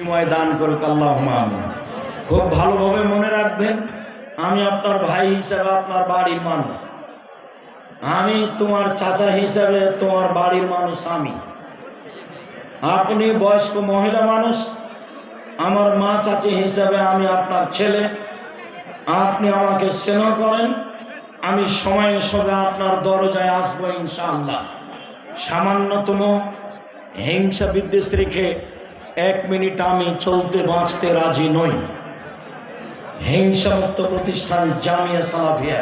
বিনিময় দান করুক আল্লাহ খুব ভালোভাবে মনে রাখবেন, আমি আপনার ভাই হিসাবে আপনার বাড়ির মানুষ। আমি তোমার চাচা হিসাবে তোমার বাড়ির মানুষ আমি। আপনি বয়স্ক মহিলা মানুষ, আমার মা চাচি হিসাবে আমি আপনার ছেলে। আপনি আমাকে স্নেহ করেন, আমি সময়ে সবে আপনার দরজায় আসব ইনশাআল্লাহ। সামান্যতম হিংসা বিদ্বেষ রেখে এক মিনিট আমি চলতে বাঁচতে রাজি নই। হিংসামুক্ত প্রতিষ্ঠান জামিয়া সালাফিয়া,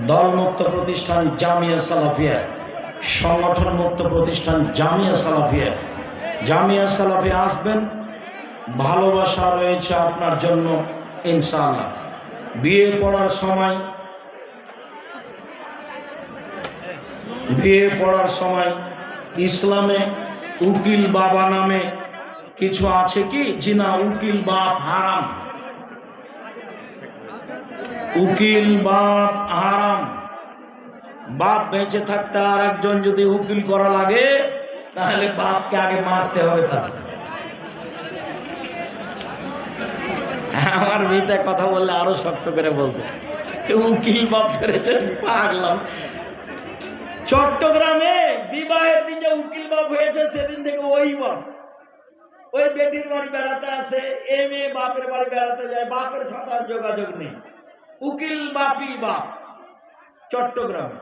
দলমুক্ত প্রতিষ্ঠান জামিয়া সালাফিয়া সংগঠন মুক্ত প্রতিষ্ঠান জামিয়া সালাফিয়া। জামিয়া সালাফিয়া আসবেন, ভালোবাসা রয়েছে আপনার জন্য, ইনশাআল্লাহ। বিয়ে পড়ার সময়, বিয়ে পড়ার সময় ইসলামে উকিল বাবা নামে কিছু আছে কি? জিনা, উকিল, বাপ, হারাম। উকিল, বাপ, হারাম। বাপ বেঁচে থাকতে আর একজন যদি উকিল করা লাগে, তাহলে বাপকে আগে মারতে হবে তার। আমার মিতে কথা বললে আরও শক্ত করে বলতো উকিল বাপ ফেরেছেন পাগলাম। চট্টগ্রামে বিবাহের দিন যে উকিল বাপ হয়েছে, সেদিন থেকে ওই বাপ। ওই বেটির বাড়ি বেড়াতে আসে এ মেয়ে বাপের বাড়ি বেড়াতে যায়, বাপের সাথে আর যোগাযোগ নেই। উকিল বাপি বাপ, চট্টগ্রামে।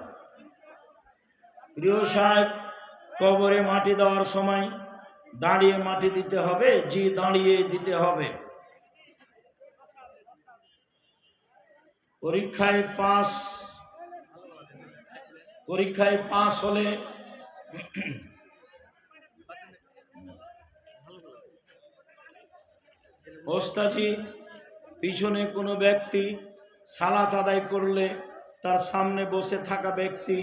প্রিয় সাহেব, কবরে মাটি দেওয়ার সময় দাঁড়িয়ে মাটি দিতে হবে জি দাঁড়িয়ে দিতে হবে। পরীক্ষায় পাস পরীক্ষায় পাস হলে ওস্তাজি, পিছনে কোনো ব্যক্তি সালাত আদায় করলে তার সামনে বসে থাকা ব্যক্তি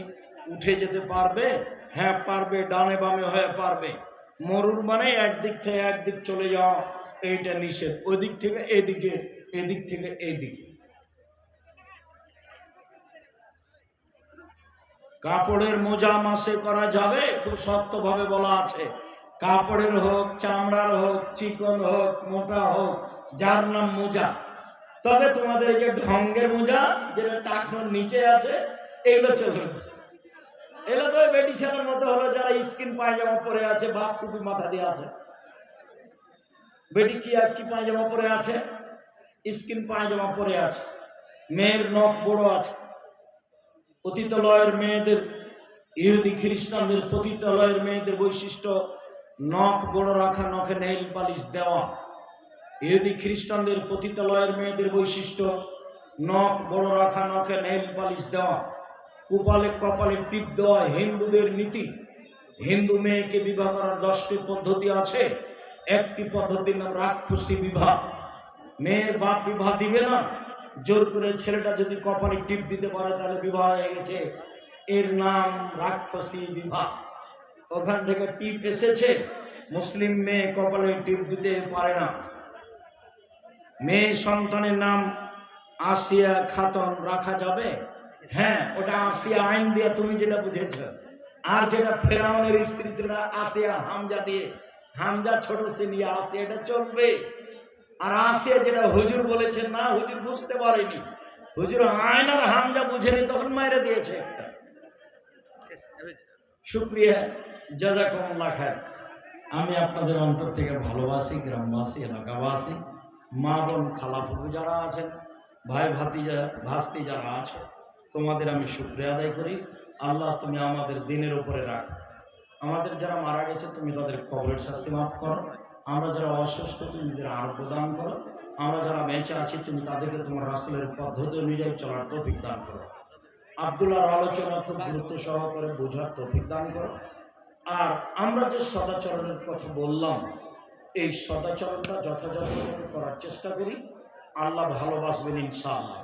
উঠে যেতে পারবে? হ্যাঁ পারবে, ডানে বামে হয়ে পারবে। মরুর মানে একদিক থেকে একদিক চলে যাওয়া, এইটা নিষেধ। ওদিক থেকে এদিকে, এদিক থেকে এইদিকে কাপড়ের মোজা মাসে করা যাবে? খুব শক্তভাবে বলা আছে। কাপড়ের হোক, চামড়ার হোক, চিকন হোক, মোটা হোক, যার নাম মোজা। তবে তোমাদের যে ঢঙ্গের মোজা, যেটা টাকনোর নিচে আছে, এগুলো চলবে এগুলো তো ছেলের মতো হলো, যারা স্কিন পায়জামা পরে আছে, বাপ টুপি মাথা দিয়ে আছে। বেটি কি আর কি পায়জামা পরে আছে? স্কিন পায়জামা পরে আছে। মেয়ের নখ বড় আছে। পতিতালয়ের মেয়েদের, ইহুদি খ্রিস্টানদের পতিতালয়ের মেয়েদের বৈশিষ্ট্য নখ বড় রাখা, নখে নেইল পালিশ দেওয়া। ইহুদি খ্রিস্টানদের পতিতালয়ের মেয়েদের বৈশিষ্ট্য, নখ বড় রাখা, নখে নেইল পালিশ দেওয়া। কপালে কপালে টিপ দেওয়া হিন্দুদের নীতি। হিন্দু মেয়েকে বিবাহ করার দশটি পদ্ধতি আছে। একটি পদ্ধতির নাম রাক্ষসী বিবাহ। মেয়ের বাপ বিবাহ দিবে না। জোর করে ছেলেটা যদি কপালে টিপ দিতে পারে, তাহলে বিবাহ হয়ে গেছে। এর নাম রাক্ষসী বিবাহ। ওখান থেকে টিপ এসেছে? মুসলিম মেয়ে কপালে টিপ দিতে পারে না। মেয়ে সন্তানের নাম আসিয়া খাতন রাখা যাবে? হ্যাঁ ওটা আসিয়া আইন দিয়ে তুমি যেটা বুঝেছ। আর যেটা ফেরাউনের স্ত্রী যেটা আসিয়া হামজা দিয়ে হামজা ছোট সে নিয়ে আসিয়া এটা চলবে। আর আসিয়া যেটা হুজুর বলেছেন না হুজুর বুঝতে পারেনি। হুজুর আইন আর হামজা বুঝেনি তখন মাইরে দিয়েছে একটা। শুক্রিয়া। জাজাকুমুল্লাহ খায় আমি আপনাদের অন্তর থেকে ভালোবাসি, গ্রামবাসী, এলাকাবাসী, মা বোন খালাফুকু যারা আছেন, ভাই ভাতিজা, ভাস্তি যারা আছে, তোমাদের আমি শুক্রিয়া আদায় করি। আল্লাহ, তুমি আমাদের দিনের উপরে রাখ। আমাদের যারা মারা গেছে, তুমি তাদের কবরের শাস্তি মাফ করো। আমরা যারা অসুস্থ, তুমি তাদের আরোগ্য দান করো। আমরা যারা বেঁচে আছি, তুমি তাদেরকে তোমার রাস্তুলের পদ্ধতি অনুযায়ী চলার তৌফিক দান করো। আবদুল্লাহর আলোচনা খুব গুরুত্ব সহকারে বোঝার তৌফিক দান করো। আর আমরা যে সদাচরণের কথা বললাম, এই সদাচরণটা যথাযথভাবে করার চেষ্টা করি। আল্লাহ ভালোবাসবেন ইনশাআল্লাহ।